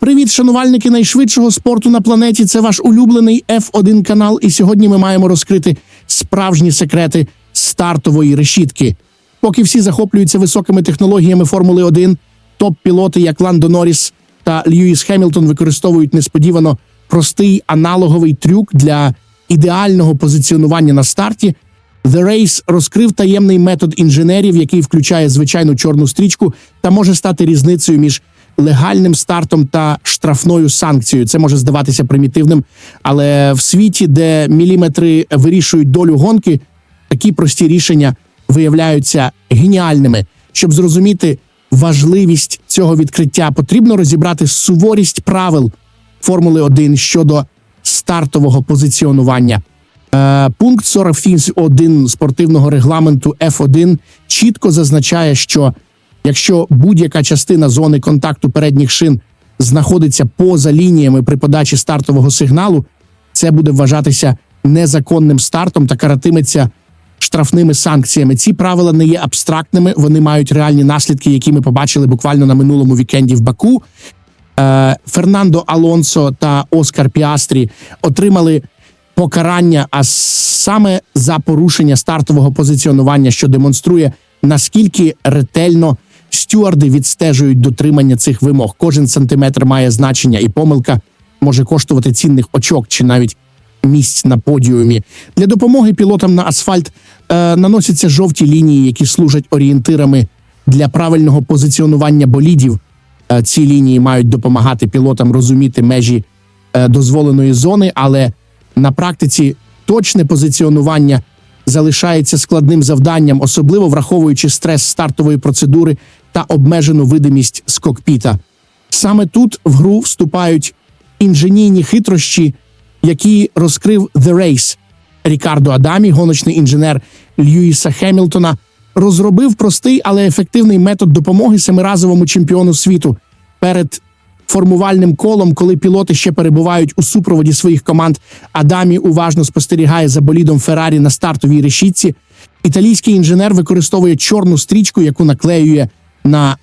Привіт, шанувальники найшвидшого спорту на планеті. Це ваш улюблений F1 канал. І сьогодні ми маємо розкрити справжні секрети стартової решітки. Поки всі захоплюються високими технологіями Формули 1, топ-пілоти, як Ландо Норріс та Льюіс Хемілтон, використовують несподівано простий аналоговий трюк для ідеального позиціонування на старті. The Race розкрив таємний метод інженерів, який включає звичайну чорну стрічку та може стати різницею між легальним стартом та штрафною санкцією. Це може здаватися примітивним, але в світі, де міліметри вирішують долю гонки, такі прості рішення виявляються геніальними. Щоб зрозуміти важливість цього відкриття, потрібно розібрати суворість правил Формули 1 щодо стартового позиціонування. Е, Пункт 41 спортивного регламенту F1 чітко зазначає, що якщо будь-яка частина зони контакту передніх шин знаходиться поза лініями при подачі стартового сигналу, це буде вважатися незаконним стартом та каратиметься штрафними санкціями. Ці правила не є абстрактними, вони мають реальні наслідки, які ми побачили буквально на минулому вікенді в Баку. Е, Фернандо Алонсо та Оскар Піастрі отримали покарання, а саме за порушення стартового позиціонування, що демонструє наскільки ретельно стюарди відстежують дотримання цих вимог. Кожен сантиметр має значення, і помилка може коштувати цінних очок чи навіть місць на подіумі. Для допомоги пілотам на асфальт е, наносяться жовті лінії, які служать орієнтирами для правильного позиціонування болідів. Е, Ці лінії мають допомагати пілотам розуміти межі е, дозволеної зони, але на практиці точне позиціонування залишається складним завданням, особливо враховуючи стрес стартової процедури та обмежену видимість з кокпіта. Саме тут в гру вступають інженійні хитрощі, які розкрив The Race. Рікардо Адамі, гоночний інженер Льюіса Хемілтона, розробив простий, але ефективний метод допомоги семиразовому чемпіону світу перед формувальним колом, коли пілоти ще перебувають у супроводі своїх команд. Адамі уважно спостерігає за болідом Феррарі на стартовій решітці. Італійський інженер використовує чорну стрічку, яку наклеює на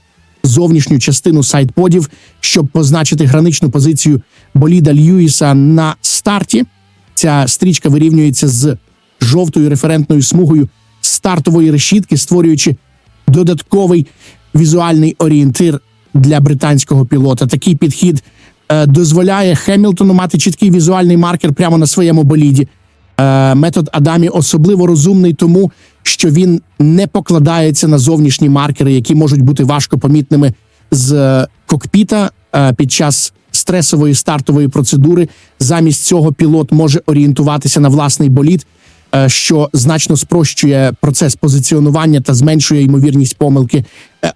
зовнішню частину сайдподів, щоб позначити граничну позицію боліда Льюіса на старті. Ця стрічка вирівнюється з жовтою референтною смугою стартової решітки, створюючи додатковий візуальний орієнтир для британського пілота. Такий підхід е, дозволяє Хемілтону мати чіткий візуальний маркер прямо на своєму боліді. Е, метод Адамі особливо розумний, тому що він не покладається на зовнішні маркери, які можуть бути важко помітними з е, кокпіта е, під час стресової стартової процедури. Замість цього пілот може орієнтуватися на власний болід, е, що значно спрощує процес позиціонування та зменшує ймовірність помилки.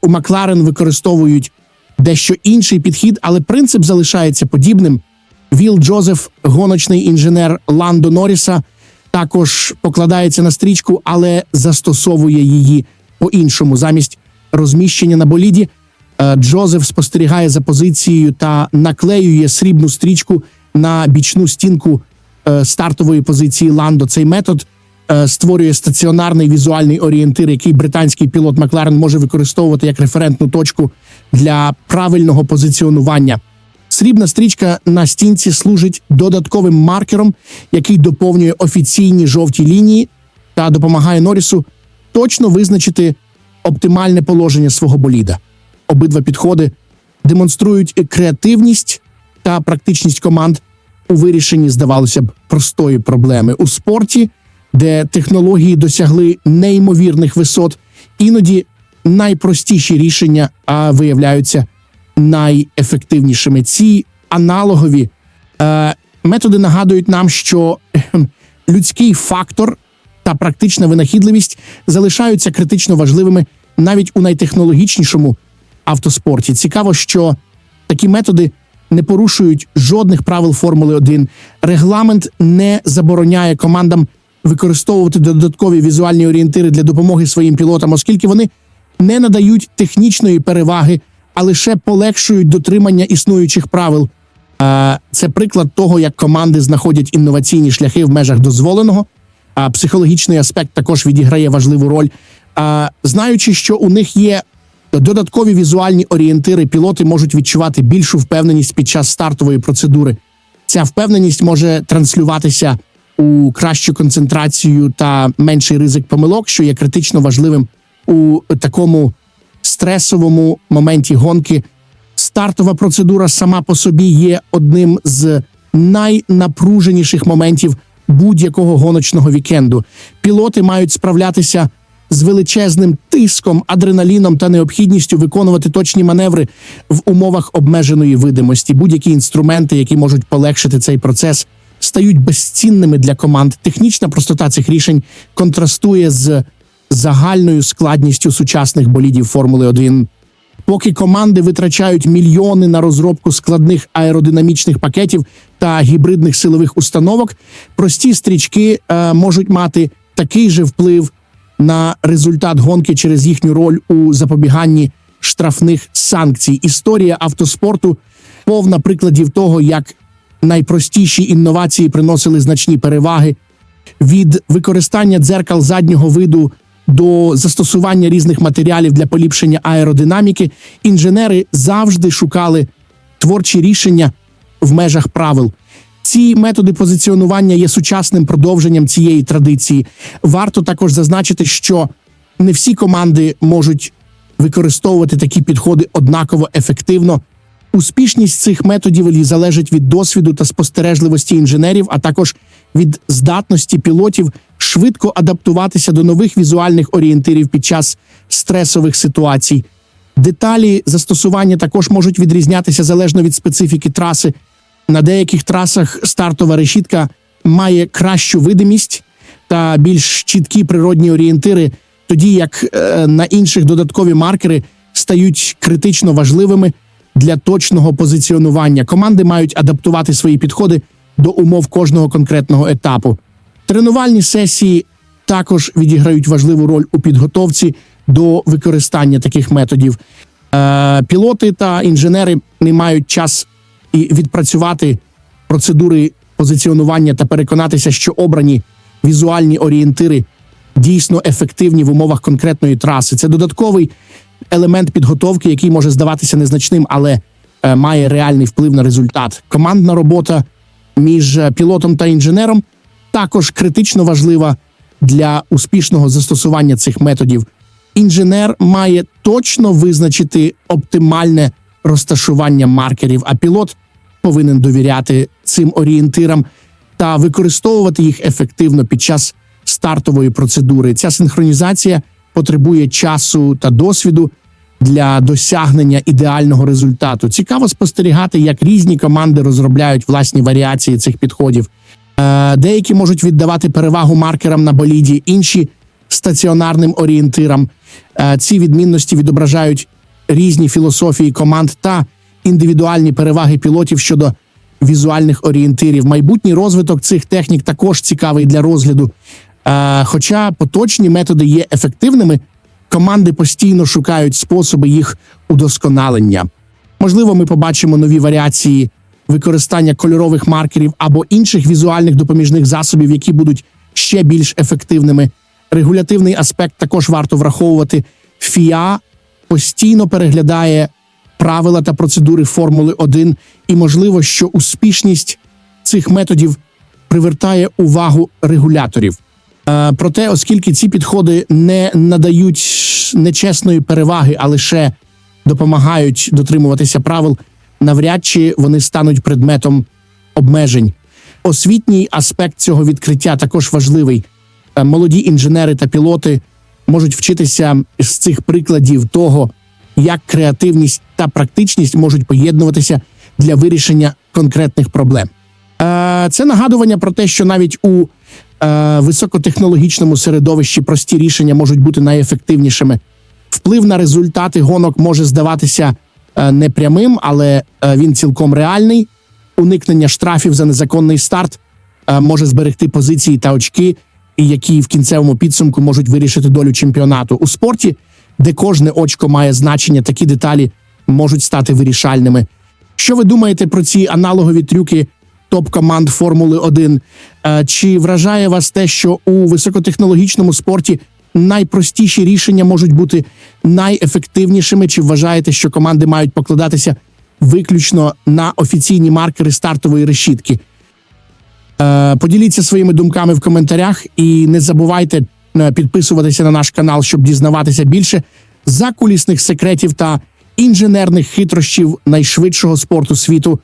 У Макларен використовують дещо інший підхід, але принцип залишається подібним. Віл Джозеф, гоночний інженер Ландо Норріса, також покладається на стрічку, але застосовує її по-іншому. Замість розміщення на боліді е, Джозеф спостерігає за позицією та наклеює срібну стрічку на бічну стінку е, стартової позиції Ландо. Цей метод е, створює стаціонарний візуальний орієнтир, який британський пілот Макларен може використовувати як референтну точку для правильного позиціонування. Срібна стрічка на стінці служить додатковим маркером, який доповнює офіційні жовті лінії та допомагає Норрісу точно визначити оптимальне положення свого боліда. Обидва підходи демонструють креативність та практичність команд у вирішенні, здавалося б, простої проблеми у спорті, де технології досягли неймовірних висот, іноді найпростіші рішення а, виявляються найефективнішими. Ці аналогові е, методи нагадують нам, що людський фактор та практична винахідливість залишаються критично важливими навіть у найтехнологічнішому автоспорті. Цікаво, що такі методи не порушують жодних правил Формули 1. Регламент не забороняє командам використовувати додаткові візуальні орієнтири для допомоги своїм пілотам, оскільки вони не надають технічної переваги, а лише полегшують дотримання існуючих правил. Це приклад того, як команди знаходять інноваційні шляхи в межах дозволеного. А психологічний аспект також відіграє важливу роль. Знаючи, що у них є Додаткові візуальні орієнтири пілоти можуть відчувати більшу впевненість під час стартової процедури. Ця впевненість може транслюватися у кращу концентрацію та менший ризик помилок, що є критично важливим у такому стресовому моменті гонки. Стартова процедура сама по собі є одним з найнапруженіших моментів будь-якого гоночного вікенду. Пілоти мають справлятися з величезним тиском, адреналіном та необхідністю виконувати точні маневри в умовах обмеженої видимості. Будь-які інструменти, які можуть полегшити цей процес, стають безцінними для команд. Технічна простота цих рішень контрастує з загальною складністю сучасних болідів Формули 1. Поки команди витрачають мільйони на розробку складних аеродинамічних пакетів та гібридних силових установок, прості стрічки е, можуть мати такий же вплив на результат гонки через їхню роль у запобіганні штрафних санкцій. Історія автоспорту повна прикладів того, як найпростіші інновації приносили значні переваги від використання дзеркал заднього виду до застосування різних матеріалів для поліпшення аеродинаміки, інженери завжди шукали творчі рішення в межах правил. Ці методи позиціонування є сучасним продовженням цієї традиції. Варто також зазначити, що не всі команди можуть використовувати такі підходи однаково ефективно. Успішність цих методів залежить від досвіду та спостережливості інженерів, а також від здатності пілотів швидко адаптуватися до нових візуальних орієнтирів під час стресових ситуацій. Деталі застосування також можуть відрізнятися залежно від специфіки траси. На деяких трасах стартова решітка має кращу видимість та більш чіткі природні орієнтири, тоді як е, на інших додаткові маркери стають критично важливими для точного позиціонування. Команди мають адаптувати свої підходи до умов кожного конкретного етапу. Тренувальні сесії також відіграють важливу роль у підготовці до використання таких методів. Е, пілоти та інженери не мають час і відпрацювати процедури позиціонування та переконатися, що обрані візуальні орієнтири дійсно ефективні в умовах конкретної траси. Це додатковий елемент підготовки, який може здаватися незначним, але е, має реальний вплив на результат. Командна робота між е, пілотом та інженером також критично важлива для успішного застосування цих методів. Інженер має точно визначити оптимальне розташування маркерів, а пілот повинен довіряти цим орієнтирам та використовувати їх ефективно під час стартової процедури. Ця синхронізація потребує часу та досвіду для досягнення ідеального результату. Цікаво спостерігати, як різні команди розробляють власні варіації цих підходів. Е, Деякі можуть віддавати перевагу маркерам на боліді, інші стаціонарним орієнтирам. Е, Ці відмінності відображають різні філософії команд та індивідуальні переваги пілотів щодо візуальних орієнтирів. Майбутній розвиток цих технік також цікавий для розгляду. Е, Хоча поточні методи є ефективними, команди постійно шукають способи їх удосконалення. Можливо, ми побачимо нові варіації використання кольорових маркерів або інших візуальних допоміжних засобів, які будуть ще більш ефективними. Регулятивний аспект також варто враховувати. ФІА постійно переглядає правила та процедури Формули 1, і можливо, що успішність цих методів привертає увагу регуляторів. Е, Проте, оскільки ці підходи не надають нечесної переваги, а лише допомагають дотримуватися правил, навряд чи вони стануть предметом обмежень. Освітній аспект цього відкриття також важливий. Е, Молоді інженери та пілоти можуть вчитися з цих прикладів того, як креативність та практичність можуть поєднуватися для вирішення конкретних проблем. Е, Це нагадування про те, що навіть у е, високотехнологічному середовищі прості рішення можуть бути найефективнішими. Вплив на результати гонок може здаватися непрямим, але е, він цілком реальний. Уникнення штрафів за незаконний старт е, може зберегти позиції та очки, які в кінцевому підсумку можуть вирішити долю чемпіонату у спорті, де кожне очко має значення, такі деталі можуть стати вирішальними. Що ви думаєте про ці аналогові трюки топ-команд Формули 1? Е, Чи вражає вас те, що у високотехнологічному спорті найпростіші рішення можуть бути найефективнішими? Чи вважаєте, що команди мають покладатися виключно на офіційні маркери стартової решітки? Е, Поділіться своїми думками в коментарях і не забувайте е, підписуватися на наш канал, щоб дізнаватися більше закулісних секретів та інженерних хитрощів найшвидшого спорту світу